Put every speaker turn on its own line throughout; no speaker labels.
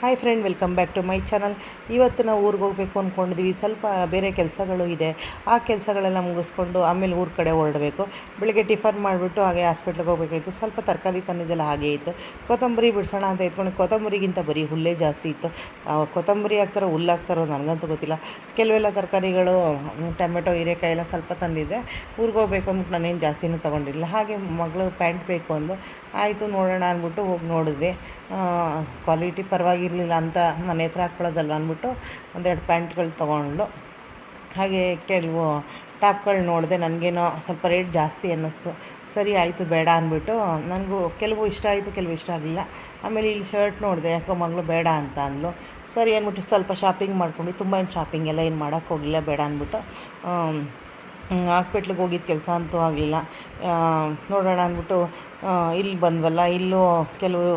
Hi friend welcome back to my channel ಇವತ್ತು ನಾವು ಊರಿಗೆ ಹೋಗಬೇಕು ಅಂದ್ಕೊಂಡಿದ್ವಿ ಸ್ವಲ್ಪ ಬೇರೆ ಕೆಲಸಗಳು ಇದೆ. ಆ ಕೆಲಸಗಳೆಲ್ಲ ಮುಗಿಸ್ಕೊಂಡು ಆಮೇಲೆ ಊರ ಕಡೆ ಹೊರಡಬೇಕು. ಬೆಳಗ್ಗೆ ಟಿಫನ್ ಮಾಡಿಬಿಟ್ಟು ಹಾಗೆ ಹಾಸ್ಪಿಟ್ಲಿಗೆ ಹೋಗಬೇಕಾಯಿತು. ಸ್ವಲ್ಪ ತರಕಾರಿ ತಂದಿದ್ದೆಲ್ಲ ಹಾಗೆ ಇತ್ತು. ಕೊತ್ತಂಬರಿ ಬಿಡಿಸೋಣ ಅಂತ ಇಟ್ಕೊಂಡು ಕೊತ್ತಂಬರಿಗಿಂತ ಬರೀ ಹುಲ್ಲೇ ಜಾಸ್ತಿ ಇತ್ತು. ಕೊತ್ತಂಬರಿ ಹಾಕ್ತಾರೋ ಹುಲ್ಲು ಹಾಕ್ತಾರೋ ನನಗಂತೂ ಗೊತ್ತಿಲ್ಲ. ಕೆಲವೆಲ್ಲ ತರಕಾರಿಗಳು ಟೊಮೆಟೊ, ಹೀರೆಕಾಯಿ ಎಲ್ಲ ಸ್ವಲ್ಪ ತಂದಿದ್ದೆ. ಊರಿಗೆ ಹೋಗಬೇಕು ಅಂದ್ಬಿಟ್ಟು ನಾನೇನು ಜಾಸ್ತಿನೂ ತೊಗೊಂಡಿಲ್ಲ ಹಾಗೆ ಮಗಳು ಪ್ಯಾಂಟ್ ಬೇಕು ಅಂದು ಆಯಿತು ನೋಡೋಣ ಅಂದ್ಬಿಟ್ಟು ಹೋಗಿ ನೋಡಿದ್ವಿ. ಕ್ವಾಲಿಟಿ ಪರವಾಗಿರಲಿಲ್ಲ ಅಂತ ಮನೆ ಹತ್ರ ಹಾಕ್ಕೊಳ್ಳೋದಲ್ವ ಅಂದ್ಬಿಟ್ಟು ಒಂದೆರಡು ಪ್ಯಾಂಟ್ಗಳು ತೊಗೊಂಡು ಹಾಗೆ ಕೆಲವು ಟಾಪ್ಗಳು ನೋಡಿದೆ, ನನಗೇನೋ ಸ್ವಲ್ಪ ರೇಟ್ ಜಾಸ್ತಿ ಅನ್ನಿಸ್ತು. ಸರಿ, ಆಯಿತು, ಬೇಡ ಅಂದ್ಬಿಟ್ಟು ನನಗೂ ಕೆಲವು ಇಷ್ಟ ಆಯಿತು, ಕೆಲವು ಇಷ್ಟ ಆಗಲಿಲ್ಲ. ಆಮೇಲೆ ಇಲ್ಲಿ ಶರ್ಟ್ ನೋಡಿದೆ, ಯಾಕೋ ಮಗಳು ಬೇಡ ಅಂತ ಅಂದ್ಲು. ಸರಿ ಅಂದ್ಬಿಟ್ಟು ಸ್ವಲ್ಪ ಶಾಪಿಂಗ್ ಮಾಡ್ಕೊಂಡು, ತುಂಬ ಏನು ಶಾಪಿಂಗ್ ಎಲ್ಲ ಏನು ಮಾಡೋಕ್ಕೆ ಹೋಗಿಲ್ಲ ಬೇಡ ಅಂದ್ಬಿಟ್ಟು ಹಾಸ್ಪಿಟ್ಲಿಗೆ ಹೋಗಿದ್ದ ಕೆಲಸ ಅಂತೂ ಆಗಲಿಲ್ಲ. ನೋಡೋಣ ಅಂದ್ಬಿಟ್ಟು ಇಲ್ಲಿ ಬಂದ್ವಲ್ಲ, ಇಲ್ಲೂ ಕೆಲವು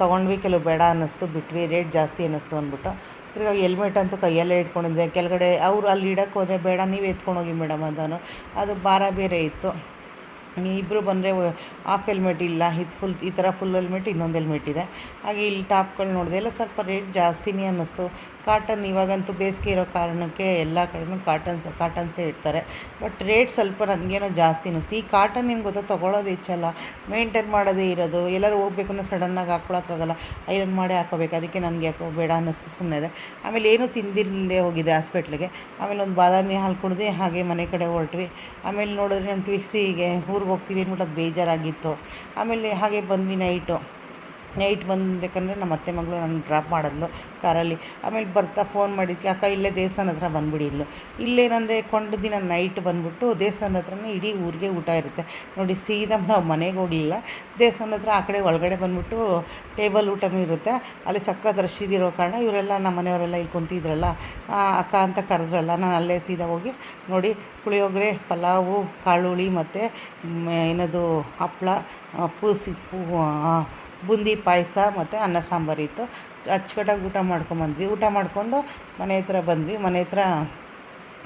ತೊಗೊಂಡ್ವಿ, ಕೆಲವು ಬೇಡ ಅನ್ನಿಸ್ತು, ಬಿಟ್ವಿ ರೇಟ್ ಜಾಸ್ತಿ ಅನ್ನಿಸ್ತು ಅಂದ್ಬಿಟ್ಟು. ತಿರ್ಗಾ ಹೆಲ್ಮೆಟ್ ಅಂತೂ ಕೈಯಲ್ಲೇ ಇಟ್ಕೊಂಡಿದ್ದೆ. ಕೆಳಗಡೆ ಅವರು ಅಲ್ಲಿ ಇಡಕ್ಕೆ ಹೋದರೆ ಬೇಡ, ನೀವು ಎತ್ಕೊಂಡು ಹೋಗಿ ಮೇಡಮ್ ಅಂತಾನು ಅದು ಭಾರ ಬೇರೆ ಇತ್ತು. ಇಬ್ಬರು ಬಂದರೆ ಹಾಫ್ ಹೆಲ್ಮೆಟ್ ಇಲ್ಲ, ಇದು ಫುಲ್ ಈ ಥರ ಫುಲ್ ಹೆಲ್ಮೆಟ್ ಇನ್ನೊಂದು ಹೆಲ್ಮೆಟ್ ಇದೆ. ಹಾಗೆ ಇಲ್ಲಿ ಟಾಪ್ಗಳು ನೋಡಿದೆ, ಎಲ್ಲ ಸ್ವಲ್ಪ ರೇಟ್ ಜಾಸ್ತಿನೇ ಅನ್ನಿಸ್ತು. ಕಾಟನ್ ಇವಾಗಂತೂ ಬೇಸಿಗೆ ಇರೋ ಕಾರಣಕ್ಕೆ ಎಲ್ಲ ಕಡೆನೂ ಕಾಟನ್ಸ್ ಕಾಟನ್ಸೇ ಇಡ್ತಾರೆ. ಬಟ್ ರೇಟ್ ಸ್ವಲ್ಪ ನನಗೇನೋ ಜಾಸ್ತಿ ಅನ್ನಿಸ್ತು. ಈ ಕಾಟನ್ ಏನು ಗೊತ್ತಾ, ತೊಗೊಳೋದು ಹೆಚ್ಚಲ್ಲ ಮೇಂಟೈನ್ ಮಾಡೋದೇ ಇರೋದು. ಎಲ್ಲರೂ ಹೋಗ್ಬೇಕು ಅನ್ನೋ ಸಡನ್ನಾಗಿ ಹಾಕ್ಕೊಳಕ್ಕಾಗಲ್ಲ ಐರನ್ ಮಾಡಿ ಹಾಕೋಬೇಕು. ಅದಕ್ಕೆ ನನಗೆ ಯಾಕೋ ಬೇಡ ಅನ್ನಿಸ್ತು ಸುಮ್ಮನೆ ಇದೆ. ಆಮೇಲೆ ಏನೂ ತಿಂದಿಲ್ಲದೆ ಹೋಗಿದೆ ಹಾಸ್ಪಿಟ್ಲಿಗೆ ಆಮೇಲೆ ಒಂದು ಬಾದಾಮಿ ಹಾಲು ಕುಡಿದೆ ಹಾಗೆ ಮನೆ ಕಡೆ ಹೊರಟ್ವಿ. ಆಮೇಲೆ ನೋಡಿದ್ರೆ ನಮ್ಮ ಟ್ವಿಕ್ಸಿಗೆ ಊರಿಗೆ ಹೋಗ್ತೀವಿ ಅಂದ್ಬಿಟ್ಟು ಅದು ಬೇಜಾರಾಗಿತ್ತು. ಆಮೇಲೆ ಹಾಗೆ ಬಂದ್ವಿ ನೈಟು ನೈಟ್ ಬಂದಬೇಕಂದ್ರೆ ನಮ್ಮ ಅತ್ತೆ ಮಗಳು ನನ್ನ ಡ್ರಾಪ್ ಮಾಡಿದ್ಲು ಕಾರಲ್ಲಿ. ಆಮೇಲೆ ಬರ್ತಾ ಫೋನ್ ಮಾಡಿದ್ಕೆ ಅಕ್ಕ, ಇಲ್ಲೇ ದೇವಸ್ಥಾನ ಹತ್ರ ಬಂದುಬಿಡಿದ್ಲು ಇಲ್ಲು. ಇಲ್ಲೇನಂದರೆ ಕೊಂಡು ದಿನ ನೈಟ್ ಬಂದ್ಬಿಟ್ಟು ದೇವಸ್ಥಾನದ ಹತ್ರನೇ ಇಡೀ ಊರಿಗೆ ಊಟ ಇರುತ್ತೆ. ನೋಡಿ ಸೀದಾ ನಾವು ಮನೆಗೆ ಹೋಗಲಿಲ್ಲ. ದೇವಸ್ಥಾನದ ಹತ್ರ ಆ ಕಡೆ ಒಳಗಡೆ ಬಂದ್ಬಿಟ್ಟು ಟೇಬಲ್ ಊಟನೂ ಇರುತ್ತೆ. ಅಲ್ಲಿ ಸಖತ್ ರಶ್ ಕಾರಣ ಇವರೆಲ್ಲ ನಮ್ಮ ಮನೆಯವರೆಲ್ಲ ಇಲ್ಲಿ ಕುಂತಿದ್ರಲ್ಲ ಅಕ್ಕ ಅಂತ ಕರೆದ್ರಲ್ಲ, ನಾನು ಅಲ್ಲೇ ಸೀದಾ ಹೋಗಿ ನೋಡಿ ಪುಳಿಯೋಗರೆ, ಪಲಾವು ಕಾಳುಳಿ ಮತ್ತು ಏನದು ಹಪ್ಪಳ ಪೂಸಿ ಬೂಂದಿ ಪಾಯಸ ಮತ್ತು ಅನ್ನ ಸಾಂಬಾರಿತ್ತು ಅಚ್ಚುಕಟ್ಟಾಗಿ ಊಟ ಮಾಡ್ಕೊಂಬಂದ್ವಿ ಊಟ ಮಾಡಿಕೊಂಡು ಮನೆ ಹತ್ರ ಬಂದ್ವಿ. ಮನೆ ಹತ್ರ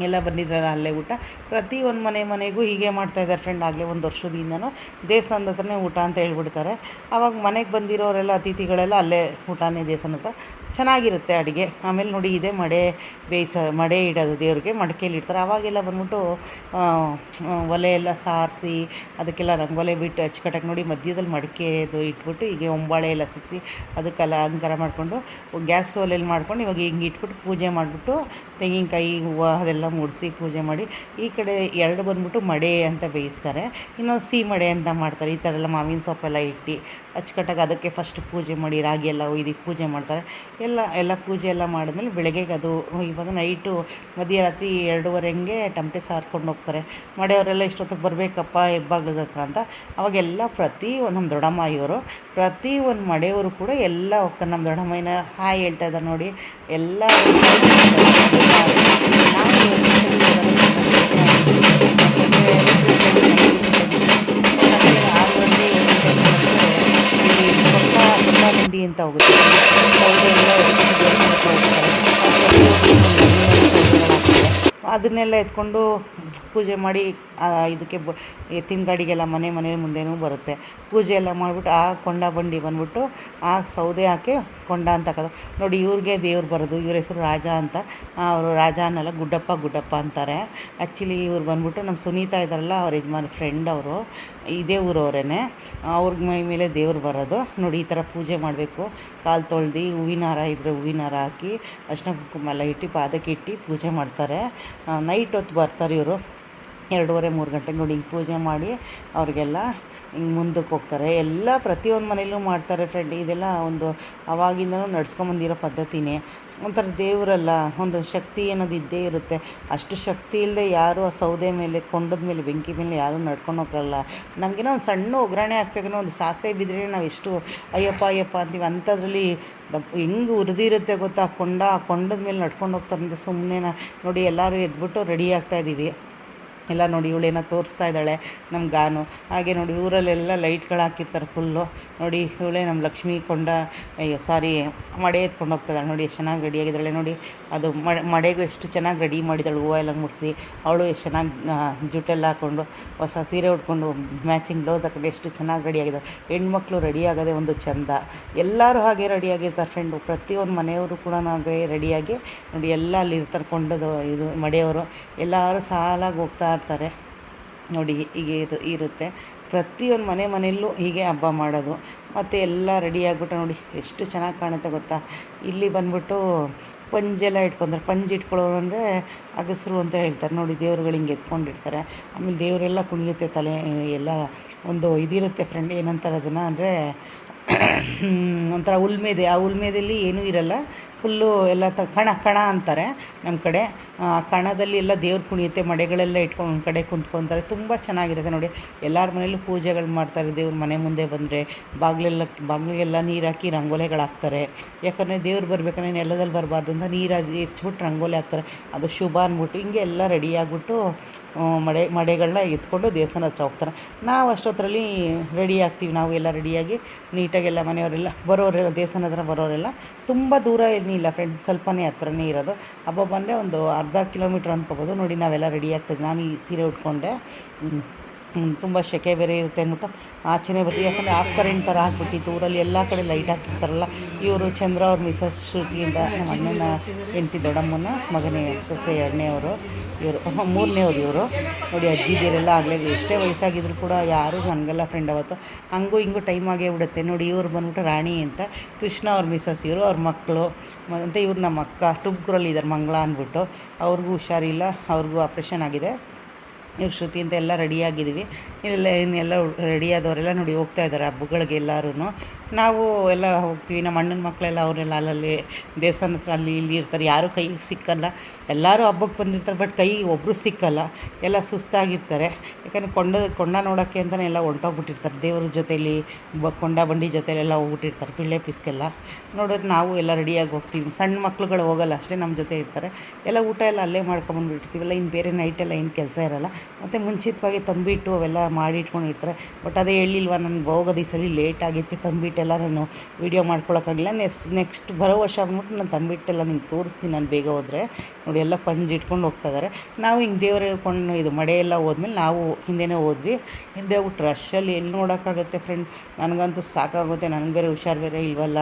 ಎಲ್ಲ ಬಂದಿದ್ರಲ್ಲ ಅಲ್ಲೇ ಊಟ. ಪ್ರತಿ ಒಂದು ಮನೆ ಮನೆಗೂ ಹೀಗೆ ಮಾಡ್ತಾಯಿದ್ದಾರೆ ಫ್ರೆಂಡ್ ಆಗಲೇ ಒಂದು ವರ್ಷದಿಂದನೂ ದೇವಸ್ಥಾನದ ಹತ್ರನೇ ಊಟ ಅಂತ ಹೇಳ್ಬಿಡ್ತಾರೆ. ಆವಾಗ ಮನೆಗೆ ಬಂದಿರೋರೆಲ್ಲ ಅತಿಥಿಗಳೆಲ್ಲ ಅಲ್ಲೇ ಊಟನೇ ದೇವಸ್ಥಾನ ಹತ್ರ. ಚೆನ್ನಾಗಿರುತ್ತೆ ಅಡುಗೆ. ಆಮೇಲೆ ನೋಡಿ ಇದೆ ಮಡೆ ಬೇಯಿಸ, ಮಡೆ ಇಡೋದು ದೇವ್ರಿಗೆ ಮಡಕೆಯಲ್ಲಿ ಇಡ್ತಾರೆ. ಆವಾಗೆಲ್ಲ ಬಂದ್ಬಿಟ್ಟು ಒಲೆ ಎಲ್ಲ ಸಾರಿಸಿ, ಅದಕ್ಕೆಲ್ಲ ರಂಗೋಲೆ ಬಿಟ್ಟು ಅಚ್ಚುಕಟ್ಟಾಗಿ ನೋಡಿ ಮಧ್ಯದಲ್ಲಿ ಮಡಿಕೆದು ಇಟ್ಬಿಟ್ಟು ಹೀಗೆ ಒಂಬಾಳೆ ಎಲ್ಲ ಸಿಕ್ಕಿಸಿ ಅದಕ್ಕೆಲ್ಲ ಅಲಂಕಾರ ಮಾಡಿಕೊಂಡು, ಗ್ಯಾಸ್ ಒಲೆಯಲ್ಲಿ ಮಾಡ್ಕೊಂಡು ಇವಾಗ ಹಿಂಗೆ ಇಟ್ಬಿಟ್ಟು ಪೂಜೆ ಮಾಡಿಬಿಟ್ಟು ತೆಂಗಿನಕಾಯಿ, ಹೂವು ಅದೆಲ್ಲ ಮುಡಿಸಿ ಪೂಜೆ ಮಾಡಿ ಈ ಕಡೆ ಎರಡು ಬಂದ್ಬಿಟ್ಟು ಮಡೆ ಅಂತ ಬೇಯಿಸ್ತಾರೆ. ಇನ್ನೊಂದು ಸಿಹಿ ಮಡೆ ಅಂತ ಮಾಡ್ತಾರೆ. ಈ ಥರ ಎಲ್ಲ ಮಾವಿನ ಸೊಪ್ಪೆಲ್ಲ ಇಟ್ಟು ಅಚ್ಚುಕಟ್ಟಾಗಿ ಅದಕ್ಕೆ ಫಸ್ಟ್ ಪೂಜೆ ಮಾಡಿ, ರಾಗಿ ಎಲ್ಲ ಇದಕ್ಕೆ ಪೂಜೆ ಮಾಡ್ತಾರೆ. ಎಲ್ಲ ಎಲ್ಲ ಪೂಜೆ ಎಲ್ಲ ಮಾಡಿದ್ಮೇಲೆ ಬೆಳಗ್ಗೆಗೆ ಅದು ಇವಾಗ ನೈಟು ಮಧ್ಯರಾತ್ರಿ ಎರಡೂವರೆ ಹಂಗೆ ಟಮಟೆ ಸಾರ್ಕೊಂಡು ಹೋಗ್ತಾರೆ. ಮಡೆಯವರೆಲ್ಲ ಇಷ್ಟೊತ್ತಿಗೆ ಬರಬೇಕಪ್ಪ, ಹೆಬ್ಬಾಗ್ಲದ ಹತ್ರ ಅಂತ. ಅವಾಗೆಲ್ಲ ಪ್ರತಿ ಒಂದು ನಮ್ಮ ದೊಡ್ಡಮ್ಮ ಇವರು ಪ್ರತಿ ಒಂದು ಮಡೆಯವರು ಕೂಡ ಎಲ್ಲ ಹೋಗ್ತಾರೆ ನಮ್ಮ ದೊಡ್ಡಮ್ಮನ ಹಾಯ್ ಹೇಳ್ತಾ ಇದ್ದಾರೆ ನೋಡಿ. ಎಲ್ಲ ಅದನ್ನೆಲ್ಲ ಎತ್ಕೊಂಡು ಪೂಜೆ ಮಾಡಿ ಇದಕ್ಕೆ ಬ ಎತ್ತಿನ ಗಾಡಿಗೆಲ್ಲ ಮನೆ ಮನೆ ಮುಂದೆನೂ ಬರುತ್ತೆ. ಪೂಜೆ ಎಲ್ಲ ಮಾಡಿಬಿಟ್ಟು ಆ ಕೊಂಡ ಬಂಡಿ ಬಂದ್ಬಿಟ್ಟು ಆ ಸೌದೆ ಹಾಕಿ ಕೊಂಡ ಅಂತ ಹಾಕೋದು ನೋಡಿ ಇವ್ರಿಗೆ ದೇವ್ರು ಬರೋದು, ಇವ್ರ ಹೆಸರು ರಾಜ ಅಂತ. ಅವರು ರಾಜ ಅನ್ನಲ್ಲ, ಗುಡ್ಡಪ್ಪ ಗುಡ್ಡಪ್ಪ ಅಂತಾರೆ. ಆ್ಯಕ್ಚುಲಿ ಇವ್ರು ಬಂದ್ಬಿಟ್ಟು ನಮ್ಮ ಸುನೀತಾ ಇದ್ದಾರಲ್ಲ, ಅವ್ರ ಯಜಮಾನ್ ಫ್ರೆಂಡ್ ಅವರು, ಇದೇ ಊರವರೇ ಅವ್ರ ಮೈ ಮೇಲೆ ದೇವ್ರು ಬರೋದು. ನೋಡಿ ಈ ಥರ ಪೂಜೆ ಮಾಡಬೇಕು. ಕಾಲು ತೊಳ್ದು ಹೂವಿನ ಹಾರ ಇದ್ದರೆ ಹೂವಿನ ಹಾರ ಹಾಕಿ, ಅರ್ಶಿನ ಕುಂಕುಮ ಎಲ್ಲ ಇಟ್ಟು ಪಾದಕ್ಕೆ ಇಟ್ಟು ಪೂಜೆ ಮಾಡ್ತಾರೆ. ನೈಟ್ ಹೊತ್ತು ಬರ್ತಾರೆ ಇವರು. ಎರಡೂವರೆ, ಮೂರು ಗಂಟೆಗೆ ನೋಡಿ ಹಿಂಗೆ ಪೂಜೆ ಮಾಡಿ ಅವ್ರಿಗೆಲ್ಲ ಹಿಂಗೆ ಮುಂದಕ್ಕೆ ಹೋಗ್ತಾರೆ. ಎಲ್ಲ ಪ್ರತಿಯೊಂದು ಮನೇಲೂ ಮಾಡ್ತಾರೆ ಫ್ರೆಂಡ್ ಇದೆಲ್ಲ ಒಂದು ಅವಾಗಿಂದನೂ ನಡ್ಸ್ಕೊಂಬಂದಿರೋ ಪದ್ಧತಿನೇ. ಒಂಥರ ದೇವರಲ್ಲ, ಒಂದು ಶಕ್ತಿ ಅನ್ನೋದು ಇದ್ದೇ ಇರುತ್ತೆ. ಅಷ್ಟು ಶಕ್ತಿ ಇಲ್ಲದೆ ಯಾರು ಆ ಸೌದೆ ಮೇಲೆ, ಕೊಂಡದ ಮೇಲೆ, ಬೆಂಕಿ ಮೇಲೆ ಯಾರೂ ನಡ್ಕೊಂಡು ಹೋಗಲ್ಲ. ನಮಗೇನೋ ಒಂದು ಸಣ್ಣ ಒಗ್ಗರಣೆ ಹಾಕ್ಬೇಕನ್ನೋ ಒಂದು ಸಾಸಿವೆ ಬಿದ್ದರೆ ನಾವು ಎಷ್ಟು ಅಯ್ಯಪ್ಪ ಅಯ್ಯಪ್ಪ ಅಂತೀವಿ. ಅಂಥದ್ರಲ್ಲಿ ಹೆಂಗೆ ಉರಿದಿರುತ್ತೆ ಗೊತ್ತಾ? ಕೊಂಡ, ಆ ಕೊಂಡದ ಮೇಲೆ ನಡ್ಕೊಂಡು ಹೋಗ್ತಾರೆ ಸುಮ್ಮನೆ ನೋಡಿ ಎಲ್ಲರೂ ಎದ್ಬಿಟ್ಟು ರೆಡಿ ಆಗ್ತಾಯಿದ್ದೀವಿ ಎಲ್ಲ ನೋಡಿ ಇವಳೇನೋ ತೋರಿಸ್ತಾ ಇದ್ದಾಳೆ ನಮ್ಮ ಗಾನು. ಹಾಗೆ ನೋಡಿ ಊರಲ್ಲೆಲ್ಲ ಲೈಟ್ಗಳು ಹಾಕಿರ್ತಾರೆ ಫುಲ್ಲು. ನೋಡಿ ಇವಳೇ ನಮ್ಮ ಲಕ್ಷ್ಮೀ ಕೊಂಡ, ಅಯ್ಯೋ, ಸಾರಿ, ಮಡೆ ಎತ್ಕೊಂಡು ಹೋಗ್ತಿದ್ದಾಳೆ. ನೋಡಿ ಎಷ್ಟು ಚೆನ್ನಾಗಿ ರೆಡಿಯಾಗಿದ್ದಾಳೆ ನೋಡಿ ಅದು ಮಡೆಗೂ ಎಷ್ಟು ಚೆನ್ನಾಗಿ ರೆಡಿ ಮಾಡಿದ್ದಾಳೆ. ಹೂವು ಎಲ್ಲ ಮುಡಿಸಿ ಅವಳು ಎಷ್ಟು ಚೆನ್ನಾಗಿ ಜುಟ್ಟೆಲ್ಲ ಹಾಕ್ಕೊಂಡು ಹೊಸ ಸೀರೆ ಉಟ್ಕೊಂಡು ಮ್ಯಾಚಿಂಗ್ ಬ್ಲೌಸ್ ಹಾಕೊಂಡು ಎಷ್ಟು ಚೆನ್ನಾಗಿ ರೆಡಿಯಾಗಿದ್ದಾರೆ ಹೆಣ್ಮಕ್ಳು ರೆಡಿ ಆಗೋದೇ ಒಂದು ಚಂದ. ಎಲ್ಲರೂ ಹಾಗೆ ರೆಡಿಯಾಗಿರ್ತಾರೆ ಫ್ರೆಂಡು ಪ್ರತಿಯೊಂದು ಮನೆಯವರು ಕೂಡ ಹಾಗೆ ರೆಡಿಯಾಗಿ ನೋಡಿ ಎಲ್ಲ ಅಲ್ಲಿ ಇರ್ತಾರೆ ಕೊಂಡದು ಇದು ಮಡೆಯವರು. ಎಲ್ಲರೂ ಸಾಲಾಗಿ ಹೋಗ್ತಾ ಇರ್ತಾರೆ. ನೋಡಿ ಹೀಗೆ ಇದು ಇರುತ್ತೆ. ಪ್ರತಿಯೊಂದು ಮನೆ ಮನೆಯಲ್ಲೂ ಹೀಗೆ ಹಬ್ಬ ಮಾಡೋದು. ಮತ್ತು ಎಲ್ಲ ರೆಡಿ ಆಗಿಬಿಟ್ಟು ನೋಡಿ ಎಷ್ಟು ಚೆನ್ನಾಗಿ ಕಾಣುತ್ತೆ ಗೊತ್ತಾ? ಇಲ್ಲಿ ಬಂದ್ಬಿಟ್ಟು ಪಂಜೆಲ್ಲ ಇಟ್ಕೊಂತಾರೆ. ಪಂಜ್ ಇಟ್ಕೊಳ್ಳೋರು ಅಂದರೆ ಅಗಸರು ಅಂತ ಹೇಳ್ತಾರೆ. ನೋಡಿ ದೇವ್ರುಗಳು ಹಿಂಗೆ ಎತ್ಕೊಂಡಿರ್ತಾರೆ. ಆಮೇಲೆ ದೇವರೆಲ್ಲ ಕುಣಿಯುತ್ತೆ ತಲೆ, ಎಲ್ಲ ಒಂದು ಇದಿರುತ್ತೆ ಫ್ರೆಂಡ್ ಏನಂತಾರೆ ಅದನ್ನು ಅಂದರೆ ಒಂಥರ ಉಲ್ಮೆದೆ. ಆ ಉಲ್ಮೆದಲ್ಲಿ ಏನೂ ಇರಲ್ಲ. ಫುಲ್ಲು ಎಲ್ಲ ತ ಕಣ ಕಣ ಅಂತಾರೆ ನಮ್ಮ ಕಡೆ. ಕಣದಲ್ಲಿ ಎಲ್ಲ ದೇವ್ರು ಕುಣಿಯುತ್ತೆ, ಮಡೆಗಳೆಲ್ಲ ಇಟ್ಕೊಂಡು ಒಂದು ಕಡೆ ಕುಂತ್ಕೊತಾರೆ, ತುಂಬ ಚೆನ್ನಾಗಿರುತ್ತೆ ನೋಡಿ. ಎಲ್ಲರ ಮನೇಲೂ ಪೂಜೆಗಳು ಮಾಡ್ತಾರೆ, ದೇವ್ರ ಮನೆ ಮುಂದೆ ಬಂದರೆ ಬಾಗಿಲೆಲ್ಲ, ಬಾಗಿಲಿಗೆಲ್ಲ ನೀರು ಹಾಕಿ ರಂಗೋಲೆಗಳು ಹಾಕ್ತಾರೆ ಯಾಕಂದರೆ ದೇವ್ರು ಬರಬೇಕಂದ್ರೆ ನೆಲದಲ್ಲಿ ಬರಬಾರ್ದು ಅಂತ ನೀರು ಇರ್ಚ್ಬಿಟ್ಟು ರಂಗೋಲಿ ಹಾಕ್ತಾರೆ. ಅದು ಶುಭ ಅಂದ್ಬಿಟ್ಟು ಹಿಂಗೆ ಎಲ್ಲ ರೆಡಿ ಆಗಿಬಿಟ್ಟು ಮಡೆ ಮಡೆಗಳನ್ನ ಎತ್ಕೊಂಡು ದೇವಸ್ಥಾನ ಹತ್ರ ಹೋಗ್ತಾರೆ. ನಾವು ಅಷ್ಟೊತ್ತರಲ್ಲಿ ರೆಡಿ ಆಗ್ತೀವಿ, ನಾವು ಎಲ್ಲ ರೆಡಿಯಾಗಿ ನೀಟಾಗೆಲ್ಲ ಮನೆಯವರೆಲ್ಲ, ಬರೋರೆಲ್ಲ, ದೇವಸ್ಥಾನ ಹತ್ರ ಬರೋರೆಲ್ಲ ತುಂಬ ದೂರ ಏನಿಲ್ಲ ಫ್ರೆಂಡ್ ಸ್ವಲ್ಪನೇ ಹತ್ರನೇ ಇರೋದು. ಹಬ್ಬ ಬಂದರೆ ಒಂದು ಅರ್ಧ ಕಿಲೋಮೀಟ್ರ್ ಅಂದ್ಕೋಬೋದು ನೋಡಿ, ನಾವೆಲ್ಲ ರೆಡಿ ಆಗ್ತದೆ, ನಾನು ಈ ಸೀರೆ ಉಟ್ಕೊಂಡೆ. ತುಂಬ ಸೆಕೆ ಬೇರೆ ಇರುತ್ತೆ ಅಂದ್ಬಿಟ್ಟು ಆಚೆನೇ ಬರ್ತೀವಿ. ಯಾಕಂದರೆ ಆಫ್ ಕರೆಂಟ್ ಥರ ಹಾಕ್ಬಿಟ್ಟಿತ್ತು ಊರಲ್ಲಿ ಎಲ್ಲ ಕಡೆ ಲೈಟ್ ಹಾಕಿರ್ತಾರಲ್ಲ, ಇವರು ಚಂದ್ರ ಅವ್ರ ಮಿಸಸ್ ಶ್ರುತಿಯಿಂದ ನಮ್ಮ ಅಣ್ಣನ ಹೆಂಡತಿ ದೊಡ್ಡಮ್ಮನ ಮಗನೇ, ಸೊಸೆ ಎರಡನೇವರು ಇವರು ಮೂರನೇವ್ರು ಇವರು. ನೋಡಿ ಅಜ್ಜಿದಿರೆಲ್ಲ ಆಗಲೇ ಎಷ್ಟೇ ವಯಸ್ಸಾಗಿದ್ರು ಕೂಡ ಯಾರೂ ನನಗೆಲ್ಲ ಫ್ರೆಂಡ್ ಅವತ್ತು, ಹಂಗೂ ಹಿಂಗೂ ಟೈಮ್ ಆಗೇ ಬಿಡುತ್ತೆ. ನೋಡಿ, ಇವ್ರು ಬಂದ್ಬಿಟ್ಟು ರಾಣಿ ಅಂತ, ಕೃಷ್ಣ ಅವ್ರ ಮಿಸಸ್ ಇವರು, ಅವ್ರ ಮಕ್ಕಳು ಮತ್ತು ಇವ್ರು ನಮ್ಮ ಅಕ್ಕ ಟುಬ್ಗುರಲ್ಲಿ ಇದ್ದಾರೆ ಮಂಗಳ ಅಂದ್ಬಿಟ್ಟು. ಅವ್ರಿಗೂ ಹುಷಾರಿಲ್ಲ, ಅವ್ರಿಗೂ ಆಪ್ರೇಷನ್ ಆಗಿದೆ. ಇವ್ರ ಶ್ರುತಿ ಅಂತ ಎಲ್ಲ ರೆಡಿಯಾಗಿದ್ದೀವಿ ಇಲ್ಲ ಇನ್ನೆಲ್ಲ ರೆಡಿಯಾದವರೆಲ್ಲ ನೋಡಿ, ಹೋಗ್ತಾ ಇದ್ದಾರೆ ಹಬ್ಬಗಳಿಗೆ ಎಲ್ಲರೂ ನಾವು ಎಲ್ಲ ಹೋಗ್ತೀವಿ. ನಮ್ಮ ಅಣ್ಣನ ಮಕ್ಕಳೆಲ್ಲ ಅವರೆಲ್ಲ ಅಲ್ಲಲ್ಲಿ ದೇವಸ್ಥಾನ ಹತ್ರ ಅಲ್ಲಿ ಇಲ್ಲಿ ಇರ್ತಾರೆ. ಯಾರೂ ಕೈಗೆ ಸಿಕ್ಕಲ್ಲ. ಎಲ್ಲರೂ ಹಬ್ಬಕ್ಕೆ ಬಂದಿರ್ತಾರೆ ಬಟ್ ಕೈ ಒಬ್ಬರು ಸಿಕ್ಕಲ್ಲ, ಎಲ್ಲ ಸುಸ್ತಾಗಿರ್ತಾರೆ. ಯಾಕಂದರೆ ಕೊಂಡ ಕೊಂಡ ನೋಡೋಕ್ಕೆ ಅಂತಲೇ ಎಲ್ಲ ಹೊಂಟೋಗ್ಬಿಟ್ಟಿರ್ತಾರೆ ದೇವ್ರ ಜೊತೇಲಿ, ಬ, ಕೊಂಡ ಬಂಡಿ ಜೊತೆಯಲ್ಲೆಲ್ಲ ಹೋಗ್ಬಿಟ್ಟಿರ್ತಾರೆ, ಪಿಳ್ಳೆ ಪಿಸ್ಕೆಲ್ಲ. ನೋಡೋದು ನಾವು ಎಲ್ಲ ರೆಡಿಯಾಗಿ ಹೋಗ್ತೀವಿ. ಸಣ್ಣ ಮಕ್ಳುಗಳು ಹೋಗಲ್ಲ, ಅಷ್ಟೇ ನಮ್ಮ ಜೊತೆ ಇರ್ತಾರೆ. ಎಲ್ಲ ಊಟ ಎಲ್ಲ ಅಲ್ಲೇ ಮಾಡ್ಕೊಂಬಂದುಬಿಟ್ಟಿರ್ತೀವಲ್ಲ ಇನ್ನು ಬೇರೆ ನೈಟೆಲ್ಲ ಏನು ಕೆಲಸ ಇರಲ್ಲ. ಮತ್ತು ಮುಂಚಿತವಾಗಿ ತಂಬಿಟ್ಟು ಅವೆಲ್ಲ ಮಾಡಿ ಇಟ್ಕೊಂಡಿರ್ತಾರೆ ಬಟ್ ಅದೇ ಹೇಳಿಲ್ವ ನನಗೆ ಹೋಗೋದು ಈ ಸಲ ಲೇಟ್ ಆಗಿತ್ತು, ತಂಬಿಟ್ಟೆಲ್ಲ ನಾನು ವೀಡಿಯೋ ಮಾಡ್ಕೊಳಕ್ಕಾಗಿಲ್ಲ. ನೆಸ್ ನೆಕ್ಸ್ಟ್ ಬರೋ ವರ್ಷ ಅಂದ್ಬಿಟ್ಟು ನಾನು ತಂಬಿಟ್ಟೆಲ್ಲ ನಿಮ್ಗೆ ತೋರಿಸ್ತೀನಿ, ನಾನು ಬೇಗ ಹೋದರೆ. ನೋಡಿ ಎಲ್ಲ ಪಂಜ್ ಇಟ್ಕೊಂಡು ಹೋಗ್ತಾಯಿದ್ದಾರೆ ನಾವು ಹಿಂಗೆ ದೇವ್ರ ಹೇಳ್ಕೊಂಡು ಇದು ಮಡೆಯೆಲ್ಲ ಹೋದ್ಮೇಲೆ ನಾವು ಹಿಂದೆನೇ ಹೋದ್ವಿ. ಹಿಂದೆ ಹೋಗ್ಬಿಟ್ಟು ರಶ್ಶಲ್ಲಿ ಎಲ್ಲಿ ನೋಡೋಕ್ಕಾಗುತ್ತೆ ಫ್ರೆಂಡ್ ನನಗಂತೂ ಸಾಕಾಗುತ್ತೆ. ನನಗೆ ಬೇರೆ ಹುಷಾರು ಬೇರೆ ಇಲ್ವಲ್ಲ?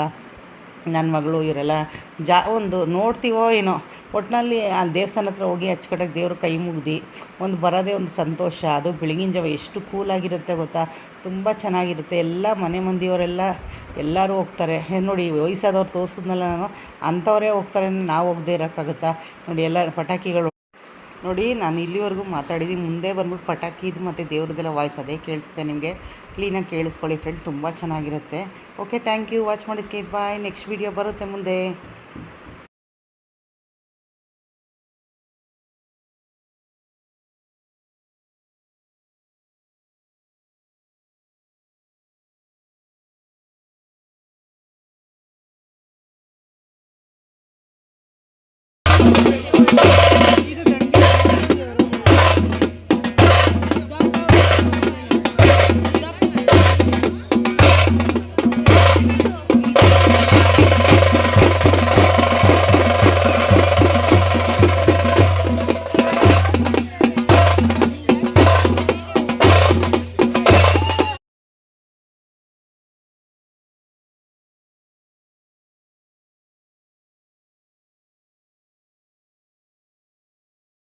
ನನ್ನ ಮಗಳು ಇವರೆಲ್ಲ ಜಾ ಒಂದು ನೋಡ್ತೀವೋ ಏನೋ ಒಟ್ಟಿನಲ್ಲಿ ಆ ದೇವಸ್ಥಾನ ಹತ್ರ ಹೋಗಿ ಹಚ್ಕಟ್ಟಕ್ಕೆ ದೇವ್ರ ಕೈ ಮುಗ್ದು, ಒಂದು ಬರೋದೇ ಒಂದು ಸಂತೋಷ, ಅದು ಬೆಳಗಿನ ಜಾವ ಎಷ್ಟು ಕೂಲಾಗಿರುತ್ತೆ ಗೊತ್ತಾ? ತುಂಬ ಚೆನ್ನಾಗಿರುತ್ತೆ. ಎಲ್ಲ ಮನೆ ಮಂದಿಯವರೆಲ್ಲ ಎಲ್ಲರೂ ಹೋಗ್ತಾರೆ. ನೋಡಿ, ವಯಸ್ಸಾದವ್ರು ತೋರಿಸಿದ್ನಲ್ಲ ನಾನು, ಅಂಥವರೇ ಹೋಗ್ತಾರೆ, ನಾವು ಹೋಗದೇ ಇರೋಕ್ಕಾಗುತ್ತಾ? ನೋಡಿ, ಎಲ್ಲ ಪಟಾಕಿಗಳು ನೋಡಿ, ನಾನು ಇಲ್ಲಿವರೆಗೂ ಮಾತಾಡಿದ್ದೀನಿ. ಮುಂದೆ ಬಂದ್ಬಿಟ್ಟು ಪಟಾಕಿದು ಮತ್ತು ದೇವ್ರದ್ದೆಲ್ಲ ವಾಯ್ಸ್ ಅದೇ ಕೇಳಿಸುತ್ತೆ ನಿಮಗೆ. ಕ್ಲೀನಾಗಿ ಕೇಳಿಸ್ಕೊಳ್ಳಿ ಫ್ರೆಂಡ್ ತುಂಬ ಚೆನ್ನಾಗಿರುತ್ತೆ. ಓಕೆ ಥ್ಯಾಂಕ್ ಯು ವಾಚ್ ಮಾಡಿದ್ದಕ್ಕೆ ಬಾಯ್ ನೆಕ್ಸ್ಟ್ ವೀಡಿಯೋ ಬರುತ್ತೆ ಮುಂದೆ.